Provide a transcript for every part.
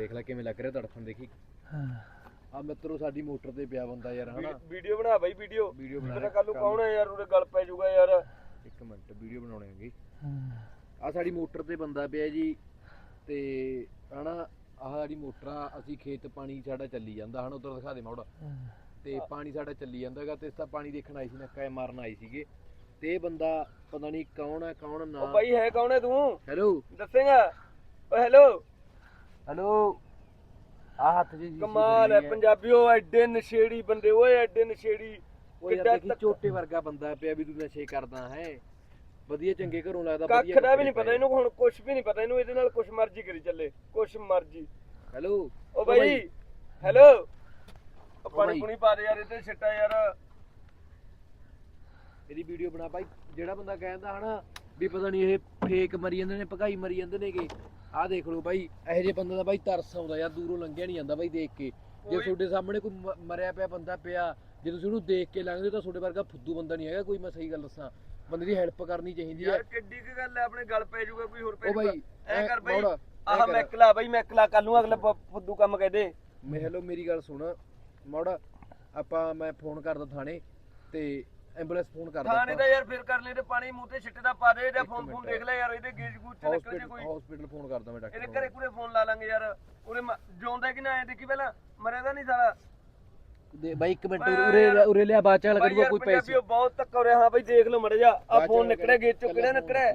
ਦੇਖ ਲੈ ਕਿਵੇਂ ਲੱਗ ਰਿਹਾ ਤੜਫਣ ਦੇਖੀ। ਆ ਮਿੱਤਰੋ ਸਾਡੀ ਮੋਟਰ ਤੇ ਪਿਆ ਬੰਦਾ ਯਾਰ ਹਨਾ? ਵੀਡੀਓ ਬਣਾ ਬਾਈ ਵੀਡੀਓ। ਵੀਡੀਓ ਬਣਾ ਕੱਲ ਨੂੰ ਕੌਣ ਹੈ ਯਾਰ ਉਹਦੇ ਗੱਲ ਪੈ ਜਾਊਗਾ ਯਾਰ। ਇੱਕ ਮਿੰਟ ਵੀਡੀਓ ਬਣਾਉਣੀ ਹੈਗੀ। ਆ ਸਾਡੀ ਮੋਟਰ ਤੇ ਬੰਦਾ ਪਿਆ ਜੀ ਤੇ ਹਨਾ ਆਹ ਸਾਡੀ ਮੋਟਰ ਆ ਅਸੀਂ ਖੇਤ ਪਾਣੀ ਸਾਡਾ ਚੱਲੀ ਜਾਂਦਾ ਹਨਾ ਉਧਰ ਦਿਖਾ ਦੇ ਮੋੜ। ਤੇ ਪਾਣੀ ਸਾਡਾ ਚੱਲੀ ਜਾਂਦਾ ਹੈਗਾ ਤੇ ਇਸ ਤਾਂ ਪਾਣੀ ਦੇਖਣ ਆਈ ਸੀ ਨੱਕਾ ਮਾਰਨ ਆਈ ਸੀਗੇ। ਤੇ ਇਹ ਬੰਦਾ ਪਤਾ ਨਹੀਂ ਕੌਣ ਹੈ ਕੌਣ ਉਹ ਨਾ ਬਾਈ ਹੈ ਕੌਣ ਹੈ ਤੂੰ? ਹੈਲੋ। ਦੱਸੇਗਾ। ਓ ਹੈਲੋ। ਹੈਲੋ। ਆ ਹੱਥ ਜੀ ਕਮਾਲ ਹੈ ਪੰਜਾਬੀਓ ਐਡੇ ਨਸ਼ੇੜੀ ਬੰਦੇ ਓਏ ਐਡੇ ਨਸ਼ੇੜੀ। ਉਹ ਯਾਰ ਦੇਖੀ ਵਰਗਾ ਬੰਦਾ ਪਿਆ ਵੀ ਤੂੰ ਨਸ਼ੇ ਕਰਦਾ ਹੈ। ਵਧੀਆ ਚੰਗੇ ਘਰੋਂ ਲੱਗਦਾ ਕੱਖ ਦਾ ਵੀ ਨਹੀਂ ਪਤਾ ਇਹਨੂੰ ਹੁਣ ਕੁਝ ਵੀ ਨਹੀਂ ਪਤਾ ਇਹਨੂੰ ਇਹਦੇ ਨਾਲ ਕੁਛ ਮਰਜ਼ੀ ਕਰੀ ਚੱਲੇ ਕੁਛ ਮਰਜ਼ੀ। ਹੈਲੋ। ਓ ਬਾਈ ਹੈਲੋ। ਪਾਣੀ। ਪੁਣੀ ਪਾ ਦੇ ਯਾਰ ਇਹਦੇ ਛਿੱਟਾ ਯਾਰ। ਇਹਦੀ ਵੀਡੀਓ ਬਣਾ ਭਾਈ ਜਿਹੜਾ ਬੰਦਾ ਕਹਿੰਦਾ ਹਨਾ ਵੀ ਪਤਾ ਨਹੀਂ ਇਹ ਫੇਕ ਮਰੀ ਜਾਂਦੇ ਨੇ ਭਗਾਈ ਮਰੀ ਜਾਂਦੇ ਨੇਗੇ। ਆਹ ਦੇਖ ਲਓ ਬਾਈ ਇਹੋ ਜਿਹੇ ਬੰਦੇ ਦਾ ਬਾਈ ਤਰਸ ਆਉਂਦਾ ਯਾਰ ਦੂਰੋਂ ਲੰਘਿਆ ਨਹੀਂ ਜਾਂਦਾ ਬਾਈ ਦੇਖ ਕੇ। ਜੇ ਤੁਹਾਡੇ ਸਾਹਮਣੇ ਕੋਈ ਮ- ਮਰਿਆ ਪਿਆ ਬੰਦਾ ਪਿਆ ਜੇ ਤੁਸੀਂ ਉਹਨੂੰ ਦੇਖ ਕੇ ਲੰਘਦੇ ਹੋ ਤਾਂ ਤੁਹਾਡੇ ਵਰਗਾ ਫੁੱਦੂ ਬੰਦਾ ਨਹੀਂ ਹੈਗਾ ਕੋਈ ਮੈਂ ਸਹੀ ਗੱਲ ਦੱਸਾਂ। ਬੰਦੇ ਦੀ ਹੈਲਪ ਕਰਨੀ ਚਾਹੀਦੀ ਹੈ। ਯਾਰ ਕਿੱਡੀ ਕੀ ਗੱਲ ਹੈ ਆਪਣੇ ਗੱਲ ਪੈ ਜਾਊਗਾ ਕੋਈ ਹੋਰ ਪੈ ਉਹ ਜਾਊਗਾ ਬਾਈ ਐ ਕਰ ਬਾਈ ਮੋੜ, ਐਂ ਆਹ ਕਰ। ਮੈਕਲਾ ਬਾਈ ਮੈਕਲਾ ਕੱਲ ਨੂੰ ਅਗਲੇ ਪ- ਫੁੱਦੂ ਕੰਮ ਕਹਦੇ ਮੈਂ ਹੈਲੋ ਮੇਰੀ ਗੱਲ ਸੁਣ ਮੋੜ ਆਪਾਂ ਮੈਂ ਫੋਨ ਕਰਦਾ ਥਾਣੇ ਤੇ ਐਂਬੂਲੈਂਸ ਫੋਨ ਕਰਦਾ ਥਾਣੇ ਦਾ ਯਾਰ ਫਿਰ ਕਰ ਲੈ ਤੇ ਪਾਣੀ ਮੂੰਹ ਤੇ ਛਿੱਟੇ ਦਾ ਪਾ ਦੇ ਇਹਦਾ ਫੋਨ ਫੋਨ। ਦੇਖ ਲੈ ਯਾਰ ਇਹਦੇ ਗੇਜ ਗੂਜ ਚ ਨਿਕਲ ਜੇ ਕੋਈ। ਹਸਪੀਟਲ ਫੋਨ ਕਰਦਾ ਮੈਂ ਇਹਦੇ ਡਾਕਟਰ ਘਰੇ ਕੁਰੇ ਫੋਨ ਲਾ ਲਾਂਗੇ ਯਾਰ। ਉਹਨੇ ਜਿਉਂਦਾ ਕਿ ਨਾ ਐ ਦੇਖੀ ਪਹਿਲਾਂ ਮਰਿਆ ਤਾਂ ਨਹੀਂ ਸਾਲਾ। ਦੇ ਬਾਈ ਇੱਕ ਮਿੰਟ ਉਰੇ। ਉਰੇ ਲਿਆ ਬਾਅਦ ਚ ਕਰੂਗਾ ਕੋਈ ਪੈਸੇ। ਪੰਜਾਬੀਓ ਬਹੁਤ ਧੱਕਾ ਹੋ ਰਿਹਾ। ਹਾਂ ਬਾਈ ਦੇਖ ਲਓ ਮੜ ਜਾ ਆ ਫੋਨ ਨਿਕਲਿਆ ਗੇਟ ਚੋਂ ਕਿਹੜਾ ਨਿਕਲਿਆ।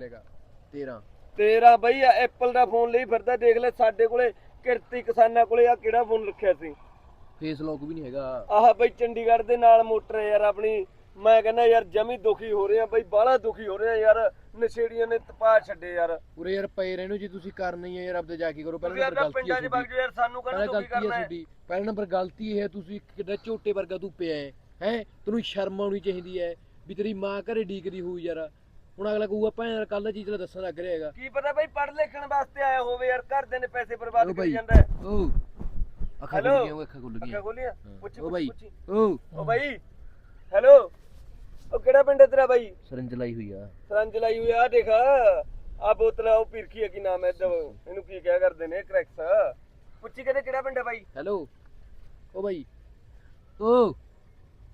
13 ਤੇਰਾ। ਬਾਈ ਐਪਲ ਦਾ ਫੋਨ ਲਈ ਫਿਰਦਾ ਦੇਖ ਲੈ ਸਾਡੇ ਕੋਲੇ ਕਿਰਤੀ ਕਿਸਾਨਾਂ ਕੋਲੇ ਆ ਕਿਹੜਾ ਫੋਨ ਰੱਖਿਆ ਸੀ? ਫੇਸ ਲੌਕ ਵੀ ਨਹੀਂ ਹੈਗਾ। ਆਹ ਬਈ ਚੰਡੀਗੜ੍ਹ ਦੇ ਨਾਲ ਮੋਟਰ ਯਾਰ ਆਪਣੀ। ਮੈਂ ਕਹਿੰਦਾ ਯਾਰ ਜਮੀ ਦੁਖੀ ਹੋ ਰਹੇ ਆ ਬਈ ਬਾਹਲਾ ਦੁਖੀ ਹੋ ਰਹੇ ਆ ਯਾਰ। ਨਸ਼ੇੜੀਆਂ ਨੇ ਤਪਾ ਛੱਡੇ ਯਾਰ। ਉਰੇ ਯਾਰ ਪਏ ਰਹਿਣੋ ਜੀ ਤੁਸੀਂ ਕਰਨਾ ਹੀ ਯਾਰ ਆਪਦੇ ਜਾ ਕੇ ਕਰੋ। ਤੁਸੀਂ ਪਹਿਲਾਂ ਯਾਰ ਨੰਬਰ ਪਿੰਡਾਂ 'ਚ ਗਲਤੀ ਵਗ ਜਾਓ ਯਾਰ ਸਾਨੂੰ ਪਹਿਲਾਂ ਕਹਿੰਦਾ ਦੁਖੀ ਗਲਤੀ ਹੈ ਕਰਨਾ ਹੈ? ਤੁਹਾਡੀ। ਪਹਿਲਾ ਨੰਬਰ ਗਲਤੀ ਹੈ ਤੁਸੀਂ ਕਿੱਡਾ ਝੋਟੇ ਵਰਗਾ ਤੂੰ ਪਿਆ ਹੈ ਹੈ? ਤੈਨੂੰ ਸ਼ਰਮ ਆਉਣੀ ਚਾਹੀਦੀ ਹੈ ਵੀ ਤੇਰੀ ਮਾਂ ਘਰੇ ਡੀਕਦੀ ਹੋਊ ਯਾਰ। ਹੁਣ ਅਗਲਾ ਕਹੂਗਾ ਭੈਣ ਕੱਲ ਦਾ ਚੀਜ਼ ਦੱਸਣ ਲੱਗ ਰਿਹਾ ਹੈਗਾ। ਕੀ ਪਤਾ ਬਈ ਪੜ੍ਹ ਲਿਖਣ ਵਾਸਤੇ ਆਇਆ ਹੋਵੇ ਯਾਰ ਘਰਦੇ ਨੇ ਪੈਸੇ ਬਰਬਾਦ ਕਰੀ ਜਾਂਦਾ ਹੈ। ਓ ਅੱਖਾਂ? ਖੁੱਲ ਗਈਆਂ ਓਏ, ਅੱਖਾਂ ਖੁੱਲ ਅੱਖਾਂ ਗਈਆਂ ਖੋਲੀਆਂ ਹਾਂ। ਪੁੱਛੀ ਓ ਬਾਈ। ਪੁੱਛੀ। ਓ ਬਾਈ। ਹੈਲੋ? ਉਹ ਕਿਹੜਾ ਪਿੰਡ ਹੈ ਤੇਰਾ ਬਾਈ? ਸਰੰਜ ਲਾਈ ਹੋਈ ਆ। ਸਰੰਜ ਲਾਈ ਹੋਈ ਆ ਦੇਖ ਆ ਬੋਤਲ ਉਹ ਪਿਰਖੀ ਹੈ ਕੀ ਨਾਮ ਹੈ ਇਹਦਾ ਇਹਨੂੰ ਕੀ ਕਿਹਾ ਕਰਦੇ ਨੇ ਕ੍ਰੈਕਸ ਪੁੱਛੀ ਕਹਿੰਦੇ ਕਿਹੜਾ ਪਿੰਡ ਹੈ ਬਾਈ? ਹੈਲੋ। ਓ ਬਾਈ। ਓ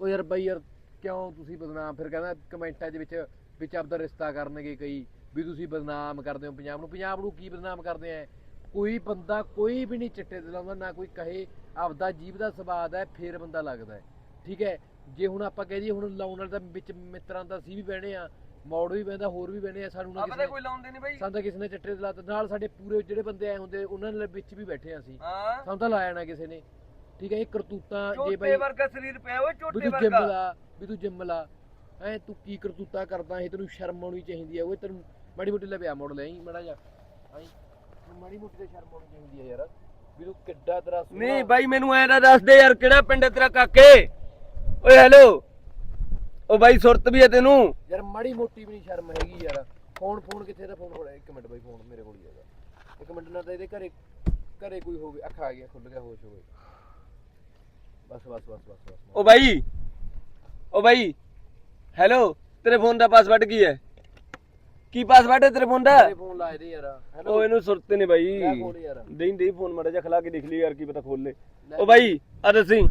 ਓ ਯਾਰ ਬਾਈ ਯਾਰ ਕਿਉਂ ਤੁਸੀਂ ਬਦਨਾਮ? ਫਿਰ ਕਹਿੰਦਾ ਕਮੈਂਟਾਂ ਦੇ ਵਿੱਚ ਵਿੱਚ ਆਪਦਾ ਰਿਸ਼ਤਾ ਕਰਨਗੇ ਕਈ ਵੀ ਤੁਸੀਂ ਬਦਨਾਮ ਕਰਦੇ ਹੋ ਪੰਜਾਬ ਨੂੰ। ਪੰਜਾਬ ਨੂੰ ਕੀ ਬਦਨਾਮ ਕਰਦੇ ਆ ਕੋਈ ਬੰਦਾ ਕੋਈ ਵੀ ਨਹੀਂ ਚਿੱਟੇ ਤੇ ਲਾਉਂਦਾ ਨਾ ਕੋਈ ਕਹੇ। ਆਪਦਾ ਜੀਵ ਦਾ ਸਵਾਦ ਹੈ ਫੇਰ ਬੰਦਾ ਲੱਗਦਾ ਹੈ ਠੀਕ ਹੈ ਜੇ ਹੁਣ ਆਪਾਂ ਕਹਿ ਦਈਏ ਹੁਣ ਲਾਉਣ ਵਾਲੇ ਤਾਂ ਵਿੱਚ ਮਿੱਤਰਾਂ ਦਾ ਸੀ ਵੀ ਬਹਿਣੇ ਆ ਮੌੜ ਵੀ ਬਹਿੰਦਾ ਹੋਰ ਵੀ ਬਹਿਣੇ ਆ ਸਾਨੂੰ ਨਾ ਕਿਸੇ ਕੋਈ ਲਾਉਂਦੇ ਨਹੀਂ ਬਾਈ। ਸਾਨੂੰ ਤਾਂ ਕਿਸੇ ਨੇ ਚਿੱਟੇ ਤੇ ਲਾਤਾ ਨਾਲ ਸਾਡੇ ਪੂਰੇ ਜਿਹੜੇ ਬੰਦੇ ਆਏ ਹੁੰਦੇ ਉਹਨਾਂ ਦੇ ਵਿੱਚ ਵੀ ਬੈਠੇ ਆ ਅਸੀਂ। ਹਾਂ। ਸਾਨੂੰ ਤਾਂ ਲਾਇਆ ਨਾ ਕਿਸੇ ਨੇ। ਠੀਕ ਹੈ ਇਹ ਕਰਤੂਤਾਂ ਜੇ ਝੋਟੇ ਬਾਈ ਵਰਗਾ ਸਰੀਰ ਪਿਆ ਓਏ ਵੀ ਝੋਟੇ ਤੂੰ ਜਿੰਮ ਵਰਗਾ ਲਾ ਵੀ ਤੂੰ ਜਿੰਮ ਲਾ। ਐ ਤੂੰ ਕੀ ਕਰਤੂਤਾ ਕਰਦਾ ਇਹ ਤੈਨੂੰ ਸ਼ਰਮ ਆਉਣੀ ਚਾਹੀਦੀ ਹੈ ਓਏ ਤੈਨੂੰ ਮਾੜੀ ਮੋਟੀ ਲੱਭਿਆ ਮੋੜ ਲੈ ਮੜਾ ਜਾ ਆਈ ਮਾੜੀ ਮੋਟੀ ਤੇ ਸ਼ਰਮ ਆਉਣੀ ਚਾਹੀਦੀ ਹੈ ਯਾਰ। ਵੀ ਤੂੰ ਕਿੱਡਾ ਤੇਰਾ ਸੋਹਣਾ- ਨਹੀਂ ਬਾਈ ਮੈਨੂੰ ਐਂ ਨਾ ਦੱਸ ਦੇ ਯਾਰ ਕਿਹੜਾ ਪਿੰਡ ਹੈ ਤੇਰਾ ਕਾਕੇ? ਓਏ ਹੈਲੋ। ਓ ਬਾਈ ਸੁਰਤ ਵੀ ਹੈ ਤੈਨੂੰ। ਯਾਰ ਮਾੜੀ ਮੋਟੀ ਵੀ ਨਹੀਂ ਸ਼ਰਮ ਹੈਗੀ ਯਾਰ। ਫੋਨ ਫੋਨ ਕਿੱਥੇ ਦਾ ਫੋਨ ਕੋਲ ਇੱਕ ਮਿੰਟ ਬਾਈ ਫੋਨ ਮੇਰੇ ਕੋਲ ਹੀ ਹੈਗਾ। ਇੱਕ ਮਿੰਟ ਨਾਲ ਤਾਂ ਇਹਦੇ ਘਰੇ ਘਰੇ ਕੋਈ ਹੋਵੇ। ਅੱਖਾਂ ਆ ਗਿਆ ਖੁੱਲ ਗਿਆ ਹੋਸ਼ ਹੋਵੇ ਬਸ ਬਸ ਬਸ ਬਸ ਬਸ। ਓ ਬਾਈ ਓ ਬਾਈ ਹੈਲੋ ਤੇਰੇ ਫੋਨ ਦਾ ਪਾਸਵਰਡ ਕੀ ਹੈ? ਕੀ ਪਾਸਵਰਡ ਹੈ ਤੇਰੇ ਫੋਨ ਦਾ? ਮੇਰੇ ਫੋਨ ਲਾਏ ਦੇ ਯਾਰ। ਹੈਲੋ। ਓ ਇਹਨੂੰ ਸੁਰਤ ਨੇ ਬਾਈ। ਲੈ ਫੋਨ ਯਾਰ। ਦੇਈ ਦੇਈ ਫੋਨ ਮੜਾ ਜਾ ਖਲਾ ਕੇ ਦੇਖ ਲਈ ਯਾਰ ਕੀ ਪਤਾ ਖੋਲ ਲੈ। ਓ ਬਾਈ ਆ ਦੱਸੀ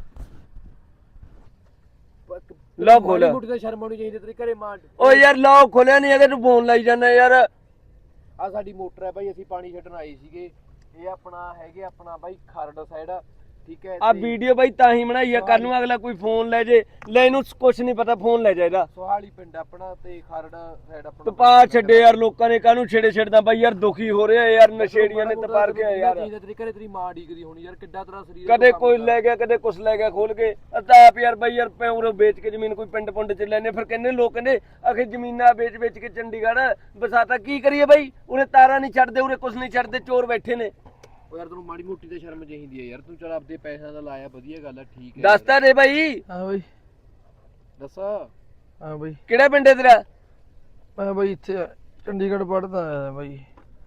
ਲਓ ਖੋਲ। ਮੋਟੀ ਤਾਂ ਸ਼ਰਮ ਆਉਣੀ ਚਾਹੀਦੀ ਤੇਰੇ ਘਰੇ ਮਾਂ ਓ ਯਾਰ ਲੌਕ ਖੋਲਿਆ ਨਹੀਂ ਹੈਗਾ ਤੂੰ ਫੋਨ ਲਾਈ ਜਾਂਦਾ ਯਾਰ। ਆ ਸਾਡੀ ਮੋਟਰ ਹੈ ਬਾਈ ਅਸੀਂ ਪਾਣੀ ਛੱਡਣ ਆਏ ਸੀਗੇ। ਇਹ ਆਪਣਾ ਹੈਗੇ ਆਪਣਾ ਬਾਈ ਖਰੜ ਸਾਈਡ ਠੀਕ ਹੈ ਆ ਵੀਡੀਓ ਬਾਈ ਤਾਂ ਹੀ ਬਣਾਈ ਆ ਕੱਲ ਨੂੰ ਅਗਲਾ ਕੋਈ ਫੋਨ ਲੈ ਜੇ। ਲੈ ਇਹਨੂੰ ਕੁਛ ਨਹੀਂ ਪਤਾ ਫੋਨ ਲੈ ਜਾਏਦਾ ਸੋਹਾਲੀ ਪਿੰਡ ਆਪਣਾ ਤੇ ਖਰੜ ਸਾਈਡ ਆਪਣਾ। ਤਪਾ ਛੱਡੇ ਯਾਰ ਲੋਕਾਂ ਨੇ ਕਾਹਨੂੰ ਛੇੜੇ ਛੇੜਦਾ ਬਾਈ ਯਾਰ ਦੁਖੀ ਹੋ ਰਿਹਾ ਯਾਰ ਨਸ਼ੇੜੀਆਂ ਨੇ ਤਪਾਰ ਕੇ ਯਾਰ। ਤੇਰੇ ਘਰੇ ਤੇਰੀ ਮਾਂ ਡੀਕਦੀ ਹੋਣੀ ਯਾਰ ਕਿੱਡਾ ਤੇਰਾ ਸਰੀਰ ਕਦੇ ਕੋਈ ਲੈ ਗਿਆ ਕਦੇ ਕੁਛ ਲੈ ਗਿਆ ਖੋਲ ਕੇ। ਅਤਾ ਆਪ ਯਾਰ ਬਾਈ ਯਾਰ ਪੈਉਰੋਂ ਵੇਚ ਕੇ ਜ਼ਮੀਨ ਕੋਈ ਪਿੰਡ ਪੁੰਡ ਚ ਲੈਨੇ ਫਿਰ ਕਹਿੰਦੇ ਲੋਕ ਕਹਿੰਦੇ ਆਖੇ ਜ਼ਮੀਨਾਂ ਵੇਚ ਵੇਚ ਕੇ ਚੰਡੀਗੜ੍ਹ ਬਸਾਤਾ ਕੀ ਕਰੀਏ ਬਾਈ? ਉਹਨੇ ਤਾਰਾਂ ਨਹੀਂ ਛੱਡਦੇ ਉਰੇ ਕੁਛ ਨਹੀਂ ਛੱਡਦੇ ਚੋਰ ਬੈਠੇ ਨੇ। ਉਹ ਯਾਰ ਤੈਨੂੰ ਮਾੜੀ ਮੋਟੀ ਤੇ ਸ਼ਰਮ ਚਾਹੀਦੀ ਹੈ ਯਾਰ। ਤੂੰ ਚਲ ਆਪਦੇ ਪੈਸਿਆਂ ਦਾ ਲਾਇਆ ਵਧੀਆ ਗੱਲ ਹੈ ਠੀਕ ਹੈ ਦੱਸਤਾ ਦੇ ਬਾਈ। ਹਾਂ ਬਈ। ਦੱਸ। ਹਾਂ ਬਈ। ਕਿਹੜਾ ਪਿੰਡ ਹੈ ਤੇਰਾ? ਮੈਂ ਬਈ ਇੱਥੇ ਚੰਡੀਗੜ੍ਹ ਪੜਦਾ ਆਇਆ ਬਈ।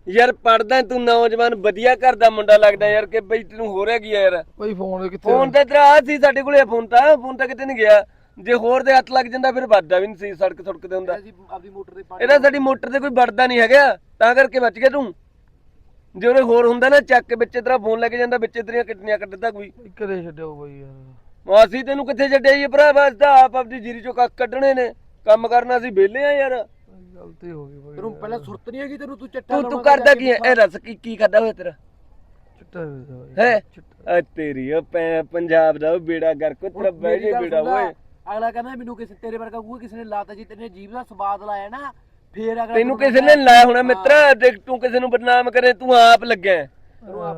ਯਾਰ ਪੜਦਾ ਤੂੰ ਨੌਜਵਾਨ ਵਧੀਆ ਘਰ ਦਾ ਮੁੰਡਾ ਲੱਗਦਾ ਯਾਰ ਕਿ ਬਈ ਤੈਨੂੰ ਹੋ ਰਿਹਾ ਕੀ ਆ ਯਾਰ। ਬਈ ਫੋਨ ਕਿੱਥੇ ਫੋਨ ਤੇ ਤੇਰਾ ਆ ਸੀ ਸਾਡੇ ਕੋਲੇ ਫੋਨ ਤਾਂ ਫੋਨ ਤਾਂ ਕਿਤੇ ਨਹੀਂ ਗਿਆ। ਜੇ ਹੋਰ ਦੇ ਹੱਥ ਲੱਗ ਜਾਂਦਾ ਫਿਰ ਵੱਧਦਾ ਵੀ ਨਹੀਂ ਸੀ ਸੜਕ ਸੜਕ ਤੇ ਹੁੰਦਾ। ਅਸੀਂ ਆਪਦੀ ਮੋਟਰ ਤੇ ਪਾਣੀ ਇਹਦਾ ਸਾਡੀ ਮੋਟਰ ਤੇ ਕੋਈ ਵੜਦਾ ਨਹੀਂ ਹੈਗਾ ਤਾਂ ਕਰਕੇ ਬਚ ਗਿਆ ਤੂੰ। ਜੇ ਉਹਨੇ ਹੋਰ ਹੁੰਦਾ ਨਾ ਚੱਕ ਕੇ ਵਿੱਚ ਤੇਰਾ ਫੋਨ ਲੈ ਕੇ ਜਾਂਦਾ ਵਿੱਚ ਤੇਰੀਆਂ ਕਿਡਨੀਆਂ ਕੱਢਦਾ ਕੋਈ। ਘਰੇ ਛੱਡਿਓ ਬਾਈ ਯਾਰ। ਮਾਸੀ ਤੈਨੂੰ ਕਿੱਥੇ ਛੱਡਿਆ ਜੀ ਭਰਾ? ਬਸ ਤਾਂ ਆਪ ਆਪਦੀ ਜੀਰੀ ਚੋਂ ਕੱਖ ਕੱਢਣੇ ਨੇ। ਕੰਮ ਕਰਨਾ ਸੀ ਵਿਹਲੇ ਆ ਯਾਰ। ਗਲਤੀ ਹੋ ਗਈ ਬਾਈ ਤੈਨੂੰ। ਪਹਿਲਾਂ ਸੁਰਤ ਨਹੀਂ ਹੈਗੀ ਤੈਨੂੰ ਤੂੰ ਚੱਟਾ ਤੂੰ ਤੂੰ ਕਰਦਾ ਕੀ ਹੈ? ਇਹ ਦੱਸ ਕੀ ਕੀ ਕਰਦਾ ਹੋਇਆ ਤੇਰਾ? ਚਿੱਟਾ ਹੈ? ਆ ਤੇਰੀ ਉਹ ਪੈ- ਪੰਜਾਬ ਦਾ ਉਹ ਬੇੜਾ ਗਰਕ ਤੇਰਾ ਬਹਿ ਜੇ ਬੇੜਾ ਓਏ। ਅਗਲਾ ਕਹਿੰਦਾ ਮੈਨੂੰ ਕਿਸੇ ਤੇਰੇ ਵਰਗਾ ਕੋਈ ਕਿਸੇ ਨੇ ਲਾਤਾ ਜੀ ਤੇਰੇ ਜੀਭ ਦਾ ਸਵਾਦ ਲਾਇਆ ਨਾ ਫੇਰ ਅਗਲਾ ਤੈਨੂੰ ਕਿਸੇ ਨੇ ਲਾਇਆ ਹੋਣਾ ਮਿੱਤਰਾ ਦੇਖ ਤੂੰ ਕਿਸੇ ਨੂੰ ਬਦਨਾਮ ਕਰੇ ਤੂੰ ਆਪ ਲੱਗਿਆ। ਹੈ।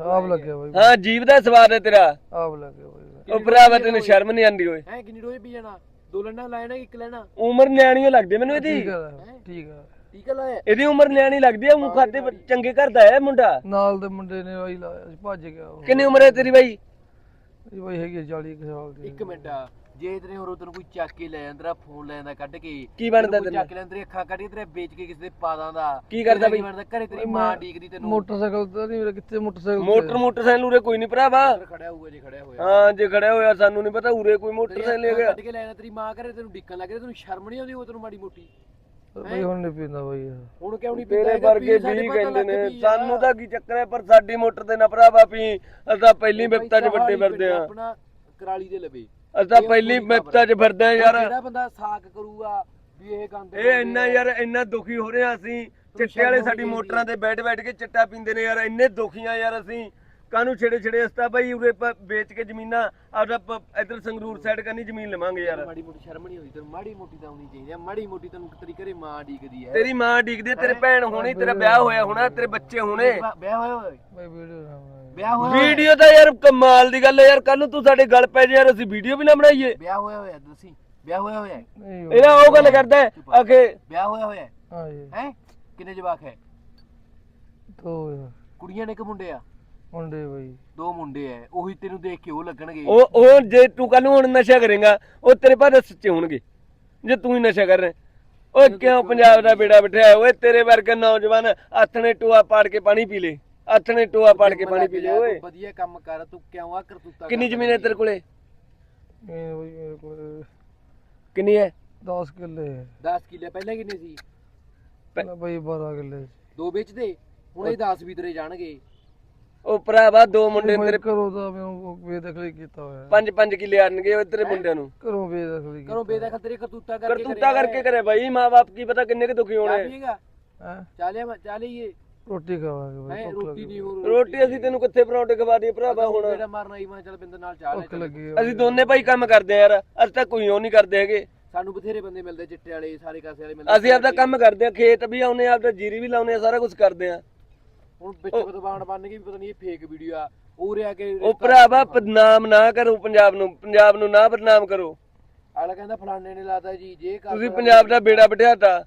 ਆਪ ਲੱਗਿਆ। ਬਾਈ। ਹਾਂ ਜੀਵ ਦਾ ਸਵਾਦ ਹੈ ਤੇਰਾ। ਆਪ ਲੱਗਿਆ ਬਾਈ। ਉਹ ਭਰਾਵਾ ਤੈਨੂੰ ਸ਼ਰਮ ਨਹੀਂ ਆਂਦੀ ਓਏ। ਹੈ ਕਿੰਨੀ ਰੋਜ਼ ਪੀ ਜਾਣਾ ਦੋ ਲੰਡਾ ਲਾਇਆ ਨਾ ਇੱਕ ਲੈਣਾ? ਉਮਰ ਨਿਆਣੀ ਲੱਗਦੀ ਮੈਨੂੰ ਇਹਦੀ। ਠੀਕ ਆ ਠੀਕ ਆ। ਠੀਕ ਹੈ ਲਾਇਆ? ਇਹਦੀ ਉਮਰ ਨਿਆਣੀ ਲੱਗਦੀ ਹੈ ਉਹ ਖਾਦੇ ਚੰਗੇ ਕਰਦਾ ਹੈ ਮੁੰਡਾ। ਨਾਲ ਦੇ ਮੁੰਡੇ ਨੇ ਬਾਈ ਲਾਇਆ ਸੀ, ਭੱਜ ਗਿਆ ਉਹ। ਕਿੰਨੀ ਉਮਰ ਹੈ ਤੇਰੀ ਬਾਈ? ਇਹ ਬਾਈ ਹੈਗੀ ਆ 40 ਕੁ ਸਾਲ ਦੀ। ਇੱਕ ਮਿੰਟ। ਜੇ ਤੇਰੇ ਹੋਰ ਤੈਨੂੰ ਕੋਈ ਚੱਕ ਕੇ ਲੈ ਜਾਂਦਾ ਫੋਨ ਲੈ ਜਾਂਦਾ ਕੱਢ ਕੇ ਕੀ ਬਣਦਾ ਤੈਨੂੰ ਚੱਕ ਲੈਂਦਾ ਤੇਰੀ ਅੱਖਾਂ ਕੱਢ ਕੇ ਤੇਰੇ ਵੇਚ ਕੇ ਕਿਸੇ ਦੇ ਪਾ ਦਾਂਦਾ। ਕੀ ਕਰਦਾ ਬਈ? ਬਣਦਾ? ਘਰੇ ਤੇਰੀ ਮਾਂ ਡੀਕਦੀ ਤੈਨੂੰ। ਮੋਟਰਸਾਈਕਲ ਤਾਂ ਨਹੀਂ ਮੇਰਾ ਕਿੱਥੇ ਮੋਟਰਸਾਈਕਲ? ਮੋਟਰ ਮੋਟਰਸਾਈਕਲ ਉਰੇ ਕੋਈ ਨਹੀਂ ਭਰਾਵਾ। ਘਰ ਖੜਿਆ ਹੋਊਗਾ ਜੇ ਖੜਿਆ ਹੋਇਆ। ਹਾਂ ਜੇ ਖੜਿਆ ਹੋਇਆ ਸਾਨੂੰ ਨਹੀਂ ਪਤਾ ਉਰੇ ਕੋਈ ਮੋਟਰਸਾਈਕਲ ਲੈ ਗਿਆ ਕੱਢ ਕੇ ਲੈ ਜਾਂਦਾ ਤੇਰੀ ਮਾਂ ਘਰੇ ਤੈਨੂੰ ਡਿੱਕਣ ਲੱਗ ਰਿਹਾ ਤੈਨੂੰ ਸ਼ਰਮ ਨਹੀਂ ਆਉਂਦੀ ਉਹ ਤੈਨੂੰ ਮਾੜੀ ਮੋਟੀ? ਬਾਈ ਹੁਣ ਨਹੀਂ ਪੀਂਦਾ ਬਾਈ ਹੁਣ ਕਿਉਂ ਨਹੀਂ ਤੇਰੇ ਵਰਗੇ ਵੀ ਕਹਿੰਦੇ ਨੇ ਸਾਨੂੰ ਤਾਂ ਕੀ ਚੱਕਰ ਹੈ ਪਰ ਸਾਡੀ ਮੋਟਰ ਤੇ ਨਾ ਭਰਾਵਾ ਪੀ। ਅਸੀਂ ਪਹਿਲੀ ਬਿਪਤਾ 'ਚ ਵੱਡੇ ਫਿਰਦੇ ਆ ਆਪਣਾ ਕਰਾਲੀ ਦੇ ਲਵੇ। ਅਸੀਂ ਤਾਂ ਪਹਿਲੀ ਬਿਪਤਾ 'ਚ ਫਿਰਦੇ ਆ ਯਾਰ। ਜਿਹੜਾ ਬੰਦਾ ਸਾਕ ਕਰੂਗਾ ਵੀ ਇਹ ਗੰਦ ਇਹ ਇੰਨਾ ਯਾਰ ਇੰਨਾ ਦੁਖੀ ਹੋ ਰਹੇ ਆ ਅਸੀਂ। ਚਿੱਟੇ ਵਾਲੇ ਸਾਡੀ ਮੋਟਰਾਂ ਤੇ ਬੈਠ ਬੈਠ ਕੇ ਚਿੱਟਾ ਪੀਂਦੇ ਨੇ ਯਾਰ ਇੰਨੇ ਦੁਖੀ ਆ ਯਾਰ ਅਸੀਂ। ਕਾਹਨੂੰ ਛੇੜੇ ਛੇੜੇ ਅਸਤਾ ਬਾਈ ਉਰੇ ਵੇਚ ਕੇ ਜ਼ਮੀਨਾਂ ਆਪਦਾ ਇੱਧਰ ਸੰਗਰੂਰ ਸਾਈਡ ਕਰਨੀ ਜ਼ਮੀਨ ਲਵਾਂਗੇ ਯਾਰ। ਮਾੜੀ ਮੋਟੀ ਸ਼ਰਮ ਨਹੀਂ ਹੋਈ ਤੈਨੂੰ ਮਾੜੀ ਮੋਟੀ ਤਾਂ ਆਉਣੀ ਚਾਹੀਦੀ ਆ ਮਾੜੀ ਮੋਟੀ ਤੈਨੂੰ ਤੇਰੀ ਘਰੇ ਮਾਂ ਡੀਕਦੀ ਹੈ ਤੇਰੀ ਮਾਂ ਡਿੱਗਦੀ ਆ, ਤੇਰੇ ਭੈਣ ਹੋਣੀ ਤੇਰਾ ਵਿਆਹ ਹੋਇਆ ਹੋਣਾ ਤੇਰੇ ਬੱਚੇ ਹੋਣੇ। ਵਿਆਹ ਹੋਇਆ ਹੋਇਆ? ਬਾਈ ਵੀਡੀਓ ਨਾ ਵਿਆਹ ਹੋਇਆ ਵੀਡੀਓ ਤਾਂ ਯਾਰ ਕਮਾਲ ਦੀ ਗੱਲ ਹੈ ਯਾਰ ਕੱਲ ਨੂੰ ਤੂੰ ਸਾਡੇ ਗੱਲ ਪੈ ਜਾ ਯਾਰ ਅਸੀਂ ਵੀਡੀਓ ਵੀ ਨਾ ਬਣਾਈਏ। ਵਿਆਹ ਹੋਇਆ ਹੋਇਆ ਦੱਸੀ ਵਿਆਹ ਹੋਇਆ ਹੋਇਆ? ਨਹੀਂ ਇਹਦਾ ਉਹ ਗੱਲ ਕਰਦਾ ਹੈ, ਆਖੇ ਵਿਆਹ ਹੋਇਆ ਹੋਇਆ? ਹਾਂ ਜੀ। ਹੈ? ਕਿੰਨੇ ਜਵਾਕ ਹੈ? ਦੋ। ਕੁੜੀਆਂ ਨੇ ਕਿ ਮੁੰਡੇ ਆ? ਮੁੰਡੇ ਬਾਈ। ਦੋ ਮੁੰਡੇ ਐ ਉਹੀ ਤੈਨੂੰ ਦੇਖ ਕੇ ਉਹ ਲੱਗਣਗੇ। ਉਹ ਉਹ ਜੇ ਤੂੰ ਕੱਲ ਨੂੰ ਹੁਣ ਨਸ਼ਾ ਕਰੇਗਾ ਉਹ ਤੇਰੇ ਬਾਅਦ ਸੱਚੇ ਹੋਣਗੇ। ਜੇ ਤੂੰ ਹੀ ਨਸ਼ਾ ਕਰ ਰਿਹਾ। ਓਏ ਕਿਉਂ ਪੰਜਾਬ ਦਾ ਬੇੜਾ ਬਿਠਾਇਆ? ਓਏ ਤੇਰੇ ਵਰਗੇ ਨੌਜਵਾਨ ਨੇ ਟੋਆ ਪਾੜ ਕੇ ਪਾਣੀ ਪੀ ਲੇ। ਨੇ ਟੋਆ ਪਾੜ ਕੇ ਪਾਣੀ ਪੀ ਲੇ ਓਏ। ਵਧੀਆ ਕੰਮ ਕਰ ਤੂੰ ਕਿਉਂ ਆ ਕਰਤੂਤਾ ਕਿੰਨੀ ਜ਼ਮੀਨ ਹੈ ਤੇਰੇ ਕੋਲੇ? ਇਹ ਬਾਈ ਮੇਰੇ ਕੋਲ ਕਿੰਨੀ ਹੈ 10 ਕਿੱਲੇ 10 ਕਿੱਲੇ ਪਹਿਲਾਂ ਕਿੰਨੇ ਸੀ? ਪਹਿਲਾਂ ਬਾਈ 12 ਕਿੱਲੇ ਸੀ। ਦੋ ਵੇਚਦੇ ਹੁਣ ਇਹ 10 ਵੀ ਤੇਰੇ ਜਾਣਗੇ। ਉਹ ਭਰਾਵਾ ਦੋ ਮੁੰਡੇ ਤੇਰੇ ਘਰੋਂ ਤਾਂ ਮੈਨੂੰ ਬੇਦਖਲੀ ਕੀਤਾ ਹੋਇਆ। ਪੰਜ ਪੰਜ ਕਿੱਲੇ ਆਣਗੇ ਓਏ ਤੇਰੇ ਮੁੰਡਿਆਂ ਨੂੰ। ਘਰੋਂ ਬੇਦਖਲੀ ਕਰੋ ਬੇਦਖਲ ਤੇਰੇ ਕਰਤੂਤਾ ਕਰਕੇ ਕਰਤੂਤਾ ਕਰਕੇ ਕਰੇ ਬਾਈ ਮਾਂ-ਬਾਪ ਕੀ ਪਤਾ ਕਿੰਨੇ ਕੁ ਦੁਖੀ ਹੋਣੇ। ਹੈ? ਚਾਲੀਏ ਰੋਟੀ ਹੈ ਭੁੱਖ ਰੋਟੀ ਲੱਗੀ ਨਹੀਂ ਹੋਰ ਰੋਟੀ ਅਸੀਂ ਤੈਨੂੰ ਕਿੱਥੇ ਪਰੌਂਠੇ ਖਵਾ ਦਈਏ ਭਰਾਵਾ ਹੁਣ। ਜਿਹੜਾ ਮਾਰਨਾ ਹੀ ਮੈਂ ਚੱਲ ਬਿੰਦ ਨਾਲ ਚਾਹ ਲੈ ਭੁੱਖ ਚੱਲ। ਲੱਗੀ ਅਸੀਂ ਦੋਨੇ ਭਾਈ ਕੰਮ ਕਰਦੇ ਆ ਯਾਰ ਅਸੀਂ ਤਾਂ ਕੋਈ ਉਹ ਨਹੀਂ ਕਰਦੇ ਹੈਗੇ। ਸਾਨੂੰ ਬਥੇਰੇ ਬੰਦੇ ਮਿਲਦੇ ਚਿੱਟੇ ਵਾਲੇ ਸਾਰੇ ਕਾਸੇ ਵਾਲੇ ਮਿਲਦੇ। ਅਸੀਂ ਆਪਦਾ ਕੰਮ ਕਰਦੇ ਆ ਖੇਤ ਵੀ ਆਉਨੇ ਆ ਆਪਦਾ ਜੀਰੀ ਵੀ ਲਾਉਨੇ ਆ ਸਾਰਾ ਕੁਝ ਕਰਦੇ ਆ। ਹੁਣ ਵਿੱਚ ਬਦਬਾਨ ਬਣ ਗਈ ਪਤਾ ਨਹੀਂ ਇਹ ਫੇਕ ਵੀਡੀਓ ਆ। ਉਰੇ ਆ ਕੇ ਉਹ ਭਰਾਵਾ ਬਦਨਾਮ ਨਾ ਕਰੋ ਪੰਜਾਬ ਨੂੰ ਪੰਜਾਬ ਨੂੰ ਨਾ ਬਦਨਾਮ ਕਰੋ। ਅਗਲਾ ਕਹਿੰਦਾ ਫਲਾਣੇ ਨੇ ਲਾਤਾ ਜੀ ਜੇ ਕਰ ਤੁਸੀਂ ਪੰਜਾਬ ਦਾ ਬੇੜਾ ਬਿਠਾਤਾ।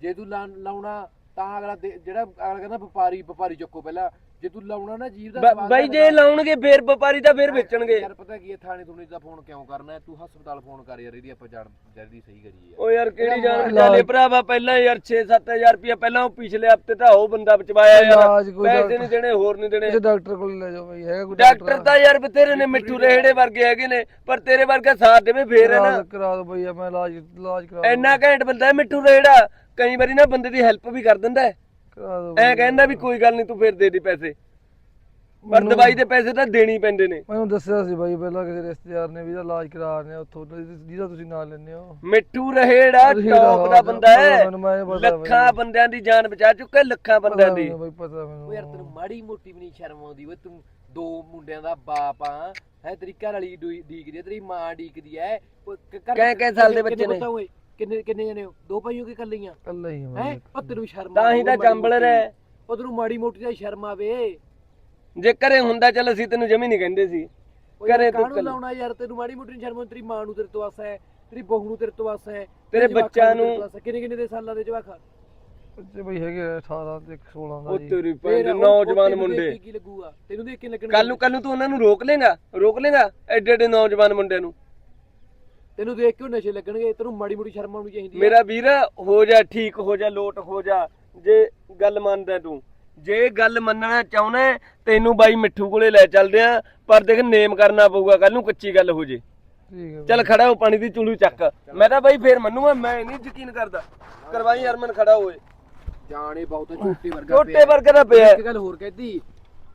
ਜੇ ਤੂੰ ਲਾ- ਲਾਉਣਾ ਤਾਂ ਅਗਲਾ ਦੇ- ਜਿਹੜਾ ਅਗਲਾ ਕਹਿੰਦਾ ਵਪਾਰੀ ਵਪਾਰੀ ਚੱਕੋ ਪਹਿਲਾਂ। ਜੇ ਤੂੰ ਲਾਉਣਾ ਨਾ ਜੀਵ ਦਾ ਬ- ਸਵਾਦ ਬਾਈ ਜੇ ਲਾਉਣਗੇ ਫੇਰ ਵਪਾਰੀ ਤਾਂ ਫੇਰ ਵੇਚਣਗੇ। ਯਾਰ ਪਤਾ ਕੀ ਹੈ ਥਾਣੇ ਥੂਣੇ ਦਾ ਫੋਨ ਕਿਉਂ ਕਰਨਾ ਹੈ? ਤੂੰ ਹਸਪਤਾਲ ਫੋਨ ਕਰ ਯਾਰ ਇਹਦੀ ਆਪਾਂ ਜੜ ਜਲਦੀ ਸਹੀ ਕਰੀਏ ਯਾਰ। ਓ ਯਾਰ ਕਿਹੜੀ ਜਾਨ ਬਚਾਲੇ ਭਰਾਵਾ ਪਹਿਲਾਂ ਯਾਰ 6-7000 ਰੁਪਇਆ ਪਹਿਲਾਂ ਉਹ ਪਿਛਲੇ ਹਫ਼ਤੇ ਤਾਂ ਉਹ ਬੰਦਾ ਬਚਵਾਇਆ ਯਾਰ। ਇਲਾਜ ਕੋਈ ਪੈਸੇ ਨਹੀਂ ਦੇਣੇ ਹੋਰ ਨਹੀਂ ਦੇਣੇ। ਕਿਸੇ ਡਾਕਟਰ ਕੋਲ ਲੈ ਜਾਓ ਬਾਈ ਹੈਗਾ ਕੋਈ ਡਾਕਟਰ ਤਾਂ ਯਾਰ ਬਥੇਰੇ ਨੇ ਮਿੱਠੂ ਰੇਹੜੇ ਵਰਗੇ ਹੈਗੇ ਨੇ ਪਰ ਤੇਰੇ ਵਰਗਾ ਸਾਥ ਦੇਵੇ ਫੇਰ ਹੈ ਨਾ। ਕਰਾ ਕਰਾ ਦੋ ਬਾਈ ਮੈਂ ਇਲਾਜ ਇਲਾਜ ਕਰਾ ਇੰਨਾ ਘੈਂਟ ਬੰਦਾ ਹੈ ਮਿੱਠੂ ਰੇਹੜਾ ਕਈ ਵਾਰੀ ਨਾ ਬੰਦੇ ਦੀ ਹੈਲਪ ਵੀ ਕਰ ਦਿੰਦਾ ਹੈ। ਐ ਕਹਿੰਦਾ ਵੀ ਕੋਈ ਗੱਲ ਨਹੀਂ ਤੂੰ ਫੇਰ ਦੇ ਦੇ ਪੈਸੇ। ਪਰ ਦਵਾਈ ਦੇ ਪੈਸੇ ਤਾਂ ਦੇਣੀ ਪੈਂਦੇ ਨੇ। ਮੈਨੂੰ ਦੱਸਿਆ ਸੀ ਬਾਈ ਪਹਿਲਾਂ ਕਿਸੇ ਰਿਸ਼ਤੇਦਾਰ ਨੇ ਵੀ ਇਹਦਾ ਇਲਾਜ ਕਰਾ ਰਹੇ ਆ ਉੱਥੋਂ ਜਿਹਦਾ ਤੁਸੀਂ ਨਾਂ ਲੈਂਦੇ ਹੋ। ਮਿੱਠੂ ਰਹੇੜਾ ਟੌਪ ਦਾ ਬੰਦਾ ਹੈ। ਮੈਨੂੰ ਲੱਖਾਂ ਬੰਦਿਆਂ ਦੀ ਜਾਨ ਬਚਾ ਚੁੱਕਾ ਲੱਖਾਂ ਬੰਦਿਆਂ ਦੀ। ਮੈਨੂੰ ਬਾਈ ਪਤਾ ਉਹ ਯਾਰ ਮੈਨੂੰ ਤੈਨੂੰ ਮਾੜੀ ਮੋਟੀ ਵੀ ਨਹੀਂ ਸ਼ਰਮ ਆਉਂਦੀ ਓਏ ਤੂੰ ਦੋ ਮੁੰਡਿਆਂ ਦਾ ਬਾਪ ਆ ਹੈ ਤੇਰੀ ਘਰ ਵਾਲੀ ਡੀਕਦੀ ਹੈ ਤੇਰੀ ਮਾਂ ਡੀਕਦੀ ਹੈ ਉਹ ਕ- ਘਰ- ਕਹਿ- ਕਹਿ ਸਾਲ ਦੇ ਬੱਚੇ ਨੇ? ਪੁੱਤ? ਕਿੰਨੇ ਕਿੰਨੇ ਜਣੇ ਹੋ? ਦੋ ਭਾਈਓ ਕਿ ਕੱਲੀਆਂ ਕੱਲਾ ਹੀ ਆ ਹੈ? ਉਹ ਤੈਨੂੰ ਸ਼ਰਮ ਤਾਂ ਹੀ ਤਾਂ ਮਾੜੀ ਜੰਬਲ ਮੋਟੀ। ਰਹਿ। ਉਹ ਤੈਨੂੰ ਮਾੜੀ ਮੋਟੀ ਦਾ ਸ਼ਰਮ ਆਵੇ। ਜੇ ਘਰੇ ਹੁੰਦਾ ਚੱਲ ਅਸੀਂ ਤੈਨੂੰ ਜਮੀ ਨਹੀਂ ਕਹਿੰਦੇ ਸੀ। ਘਰੇ ਤੂੰ ਕਾਹਨੂੰ ਕੱਲਾ- ਲਾਉਣਾ ਯਾਰ? ਤੈਨੂੰ ਮਾੜੀ ਮੋਟੀ ਨੀ ਸ਼ਰਮ ਆਉਂਦੀ? ਤੇਰੀ ਮਾਂ ਨੂੰ ਤੇਰੇ ਤੋਂ ਆਸਾ ਹੈ ਤੇਰੀ ਬਹੂ ਨੂੰ ਤੇਰੇ ਤੋਂ ਆਸਾ ਹੈ ਤੇਰੇ ਜਵਾਕਾਂ ਬੱਚਿਆਂ ਤੇਰੇ ਨੂੰ- ਆਸਾ ਹੈ। ਕਿੰਨੇ ਕਿੰਨੇ ਦੇ ਸਾਲਾਂ ਦੇ ਜਵਾਕ ਬੱਚੇ ਬਾਈ ਹੈਗੇ ਆ 18 ਤੇ 16 ਦਾ ਉਹ ਜੀ। ਤੇਰੀ ਫੇਰ ਭੈਣ ਉਹ- ਨੌਜਵਾਨ ਉਹ ਤੈਨੂੰ ਦੇਖ ਮੁੰਡੇ ਕੇ ਕੀ ਲੱਗੂਗਾ? ਤੈਨੂੰ ਦੇਖ ਕੇ ਲੱਗਣਾ ਕੱਲ ਨੂੰ ਕੱਲ ਨੂੰ ਤੂੰ ਉਹਨਾਂ ਨੂੰ ਰੋਕ ਲੇਗਾ ਰੋਕ ਲੇਗਾ ਐਡੇ ਐਡੇ ਨੌਜਵਾਨ ਮੁੰਡਿਆਂ ਨੂੰ? ਤੈਨੂੰ ਦੇਖ ਕੇ ਉਹ ਨਸ਼ੇ ਲੱਗਣਗੇ ਤੈਨੂੰ ਮਾੜੀ ਮੋਟੀ ਸ਼ਰਮ ਆਉਣੀ ਚਾਹੀਦੀ ਹੈ ਮੇਰਾ ਵੀਰ ਹੋ ਜਾ ਠੀਕ ਹੋ ਜਾ ਲੋਟ ਹੋ ਜਾ ਜੇ ਗੱਲ ਮੰਨਦਾ ਤੂੰ। ਜੇ ਗੱਲ ਮੰਨਣਾ ਚਾਹੁੰਦਾ ਤੈਨੂੰ ਬਾਈ ਮਿੱਠੂ ਕੋਲੇ ਲੈ ਚੱਲਦੇ ਆ ਪਰ ਦੇਖ ਨੇਮ ਕਰਨਾ ਪਊਗਾ ਕੱਲ ਨੂੰ ਕੱਚੀ ਗੱਲ ਹੋ ਜੇ। ਠੀਕ ਹੈ ਚੱਲ ਖੜਾ ਹੋ ਪਾਣੀ ਦੀ ਚੁਲੂ ਚੱਕ। ਮੈਂ ਤਾਂ ਬਾਈ ਫੇਰ ਮੰਨੂਗਾ ਮੈਂ ਨਹੀਂ ਯਕੀਨ ਕਰਦਾ। ਕਰਵਾਈ ਹਰਮਨ ਖੜਾ ਹੋਏ ਜਾਣੇ ਬਹੁਤ ਝੋਟੇ ਵਰਗਾ ਛੋਟੇ ਵਰਗ ਦਾ ਪਿਆ। ਇੱਕ ਗੱਲ ਹੋਰ ਕਹਿਤੀ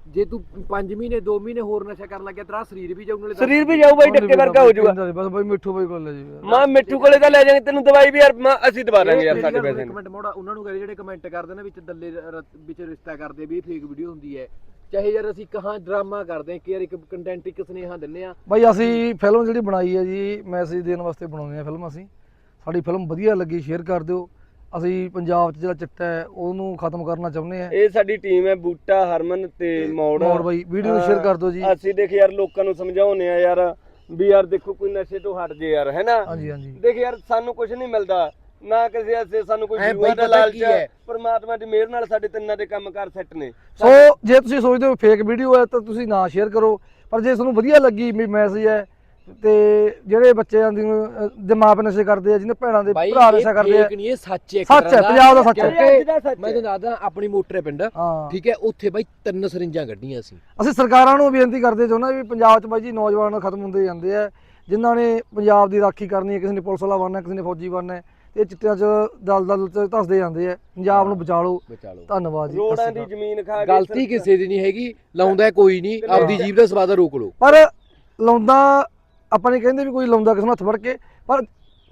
ਜੇ ਤੂੰ 5 ਮਹੀਨੇ 2 ਮਹੀਨੇ ਹੋਰ ਨਸ਼ਾ ਕਰਨ ਲੱਗਿਆ ਤੇਰਾ ਸਰੀਰ ਵੀ ਜਾਊ ਨਾਲੇ ਸਰੀਰ ਵੀ ਜਾਊ ਬਾਈ ਡੱਕੇ ਵਰਗਾ ਹੋ ਜਾਊਗਾ। ਬਸ ਬਾਈ ਮਿੱਠੂ ਬਾਈ ਕੋਲ ਲੈ ਜੀ। ਮਾਂ ਮਿੱਠੂ ਕੋਲੇ ਤਾਂ ਲੈ ਜਾਾਂਗੇ ਤੈਨੂੰ ਦਵਾਈ ਵੀ ਯਾਰ ਮਾਂ ਅਸੀਂ ਦਵਾ ਦਾਂਗੇ ਯਾਰ ਮੇਰੀ ਸਾਡੇ ਗੱਲ ਪੈਸੇ ਇੱਕ ਮਿੰਟ ਮੋੜਾ ਉਹਨਾਂ ਨੂੰ ਕਹੇ ਜਿਹੜੇ ਕਮੈਂਟ ਕਰਦੇ ਨੇ ਵਿੱਚ ਦੱਲੇ ਰ- ਵਿੱਚ ਰਿਸ਼ਤਾ ਕਰਦੇ ਵੀ ਇਹ ਫੇਕ ਵੀਡੀਓ ਹੁੰਦੀ ਹੈ। ਚਾਹੇ ਯਾਰ ਅਸੀਂ ਕਹਾਂ ਡਰਾਮਾ ਕਰਦੇ ਹਾਂ ਕਿ ਯਾਰ ਇੱਕ ਕੰਟੈਂਟ ਇੱਕ ਸੁਨੇਹਾ ਦਿੰਨੇ ਆ ਬਾਈ ਅਸੀਂ ਫਿਲਮ ਜਿਹੜੀ ਬਣਾਈ ਹੈ ਜੀ ਮੈਸੇਜ ਦੇਣ ਵਾਸਤੇ ਬਣਾਉਂਦੇ ਆ ਫਿਲਮ ਅਸੀਂ। ਸਾਡੀ ਫਿਲਮ ਵਧੀਆ ਲੱਗੀ ਸ਼ੇਅਰ ਕਰ ਦਿਓ। ਅਸੀਂ ਪੰਜਾਬ 'ਚ ਜਿਹੜਾ ਚਿੱਟਾ ਹੈ ਉਹਨੂੰ ਖਤਮ ਕਰਨਾ ਚਾਹੁੰਦੇ ਆ ਇਹ ਸਾਡੀ ਟੀਮ ਹੈ ਬੂਟਾ ਹਰਮਨ ਤੇ ਮੌੜ। ਮੌੜ ਬਾਈ ਵੀਡੀਓ ਨੂੰ ਸ਼ੇਅਰ ਕਰ ਦਿਓ ਜੀ। ਅਸੀਂ ਦੇਖ ਯਾਰ ਲੋਕਾਂ ਨੂੰ ਸਮਝਾਉਨੇ ਆ ਯਾਰ ਵੀ ਯਾਰ ਦੇਖੋ ਕੋਈ ਨਸ਼ੇ ਤੋਂ ਹਟ ਜੇ ਯਾਰ ਹੈਨਾ? ਹਾਂਜੀ ਹਾਂਜੀ। ਦੇਖ ਯਾਰ ਸਾਨੂੰ ਕੁਝ ਨਹੀਂ ਮਿਲਦਾ। ਨਾ ਕਿਸੇ ਅਸੇ ਸਾਨੂੰ ਕੋਈ ਬਈ ਦਾ ਲਾਲਚ ਹੈ? ਪਰਮਾਤਮਾ ਦੀ ਮਿਹਰ ਨਾਲ ਸਾਡੇ ਤਿੰਨਾਂ ਦੇ ਕੰਮਕਾਰ ਸੈੱਟ ਨੇ। ਸੋ ਜੇ ਤੁਸੀਂ ਸੋਚਦੇ ਹੋ ਫੇਕ ਵੀਡੀਓ ਹੈ ਤਾਂ ਤੁਸੀਂ ਨਾ ਸ਼ੇਅਰ ਕਰੋ। ਪਰ ਜੇ ਤੁਹਾਨੂੰ ਵਧੀਆ ਲੱਗੀ ਮੈਸੇਜ ਹੈ ਤੇ ਜਿਹੜੇ ਬੱਚਿਆਂ ਦੀ ਅਹ, ਦੇ ਮਾਪੇ ਨਸ਼ੇ ਕਰਦੇ ਆ ਜਿਹਨੇ ਭੈਣਾਂ ਦੇ ਭਰਾ ਨਸ਼ਾ ਕਰਦੇ ਆ। ਨਹੀਂ ਇਹ ਸੱਚ ਹੈ ਸੱਚ ਹੈ। ਪੰਜਾਬ ਦਾ ਸੱਚ ਹੈ। ਮੈਂ। ਤੁਹਾਨੂੰ ਦੱਸਦਾ ਆਪਣੀ ਮੋਟਰ ਪਿੰਡ। ਠੀਕ ਹੈ ਉੱਥੇ ਬਾਈ ਤਿੰਨ ਸਰਿੰਜਾਂ ਕੱਢੀਆਂ ਸੀ। ਅਸੀਂ ਸਰਕਾਰਾਂ ਨੂੰ ਬੇਨਤੀ ਕਰਦੇ ਚਾਹੁੰਦੇ ਵੀ ਪੰਜਾਬ 'ਚ ਬਾਈ ਜੀ ਨੌਜਵਾਨ ਖਤਮ ਹੁੰਦੇ ਜਾਂਦੇ ਆ ਜਿਨ੍ਹਾਂ ਨੇ ਪੰਜਾਬ ਦੀ ਰਾਖੀ ਕਰਨੀ ਹੈ ਕਿਸੇ ਨੇ ਪੁਲਿਸ ਵਾਲਾ ਬਣਨਾ ਕਿਸੇ ਨੇ ਫੌਜੀ ਬਣਨਾ ਤੇ ਇਹ ਚਿੱਟਿਆਂ 'ਚ ਦਲ ਦਲ 'ਚ ਧੱਸਦੇ ਜਾਂਦੇ ਆ। ਪੰਜਾਬ ਨੂੰ ਬਚਾ ਲਓ ਧੰਨਵਾਦ ਜੀ। ਸਤਿ ਦੀ। ਜ਼ਮੀਨ ਖਾ ਕੇ ਗਲਤੀ ਕਿਸੇ ਦੀ ਨਹੀਂ ਹੈਗੀ ਲਾਉਂਦਾ ਕੋਈ ਨਹੀਂ ਆਪਦੀ ਜੀਭ ਦਾ ਸਵਾਦ ਰੋਕ ਲਓ। ਪਰ ਲਾਉਂਦਾ ਆਪਾਂ ਨੇ ਕਹਿੰਦੇ ਵੀ ਕੋਈ ਲਾਉਂਦਾ ਕਿਸੇ ਨੂੰ ਹੱਥ ਫੜ ਕੇ ਪਰ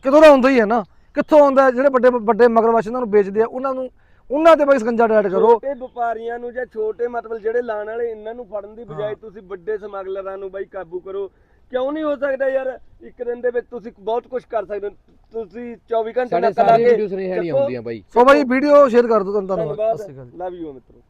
ਕਿਤੋਂ ਦਾ ਹੁੰਦਾ ਹੀ ਹੈ ਨਾ। ਕਿੱਥੋਂ ਆਉਂਦਾ ਹੈ? ਜਿਹੜੇ ਵੱਡੇ ਵੱਡੇ ਮਗਰਮੱਛ ਇਹਨਾਂ ਨੂੰ ਵੇਚਦੇ ਆ ਉਹਨਾਂ ਨੂੰ ਉਹਨਾਂ ਤੇ ਬਾਈ ਸਕੰਜਾ ਡੈਡ ਕਰੋ। ਛੋਟੇ ਵਪਾਰੀਆਂ ਨੂੰ ਜਾਂ ਛੋਟੇ ਮਤਲਬ ਜਿਹੜੇ ਲਾਣ ਵਾਲੇ ਇਹਨਾਂ ਨੂੰ ਫੜਨ ਦੀ ਬਜਾਏ ਤੁਸੀਂ ਵੱਡੇ ਸਮਗਲਰਾਂ ਨੂੰ ਬਾਈ ਕਾਬੂ ਕਰੋ। ਕਿਉਂ ਨਹੀਂ ਹੋ ਸਕਦਾ ਯਾਰ? ਇੱਕ ਦਿਨ ਦੇ ਵਿੱਚ ਤੁਸੀਂ ਬਹੁਤ ਕੁਝ ਕਰ ਸਕਦੇ ਹੋ। ਤੁਸੀਂ 24 ਘੰਟੇ ਨਾਲ ਸਾਰੇ ਕੇ ਵੀਡੀਓ ਸੁਨੇਹਾ ਨਹੀਂ ਚੱਕੋ। ਆਉਂਦੀਆਂ ਬਾਈ। ਸੋ ਬਾਈ ਵੀਡੀਓ ਸ਼ੇਅਰ ਕਰ ਦਿਓ ਤੁਹਾਨੂੰ ਧੰਨਵਾਦ ਧੰਨਵਾਦ। ਸਤਿ ਸ਼੍ਰੀ ਅਕਾਲ ਲਵ ਯੂ ਮਿੱਤਰੋ।